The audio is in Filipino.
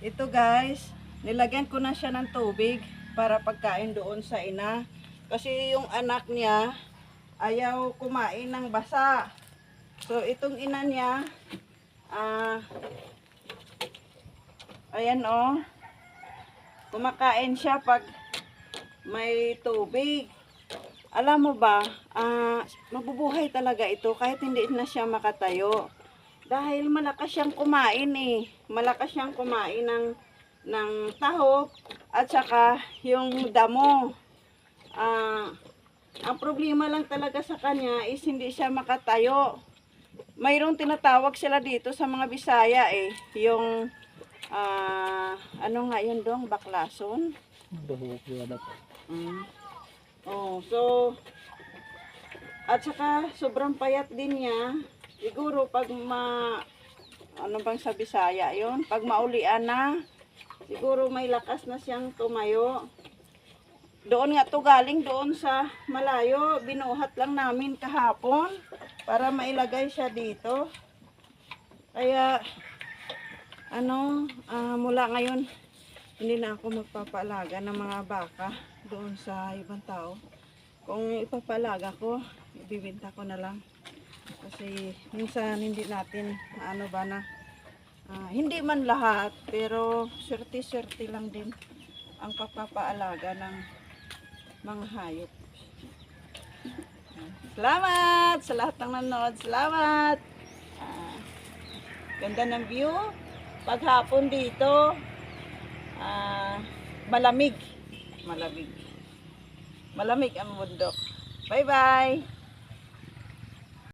Ito guys, nilagyan ko na siya ng tubig para pagkain doon sa ina. Kasi yung anak niya ayaw kumain ng basa. So itong ina niya, ah, ayan oh, kumakain siya pag may tubig. Alam mo ba, ah, mabubuhay talaga ito kahit hindi na siya makatayo. Dahil malakas siyang kumain eh. Malakas siyang kumain ng, ng taho at saka yung damo. Ah, ang problema lang talaga sa kanya is hindi siya makatayo. Mayroong tinatawag sila dito sa mga Bisaya eh. Yung, ah, ano nga yun dong, baklason. Mm. Oh, so at saka sobrang payat din niya. Siguro pag ma ano bang sa Bisaya 'yon? Pag maulian na, siguro may lakas na siyang tumayo. Doon nga to galing doon sa malayo, binuhat lang namin kahapon para mailagay siya dito. Kaya ano, ah, mula ngayon hindi na ako magpapalaga ng mga baka doon sa ibang tao. Kung ipapalaga ko, ibibenta ko na lang. Kasi minsan hindi natin ano ba na ah, hindi man lahat pero swerte-swerte lang din ang pagpapaalaga ng mga hayop. Salamat sa lahat ng nanood. Salamat. Ah, ganda ng view. Paghapon dito, ah, malamig. Malamig. Malamig ang bundok. Bye-bye.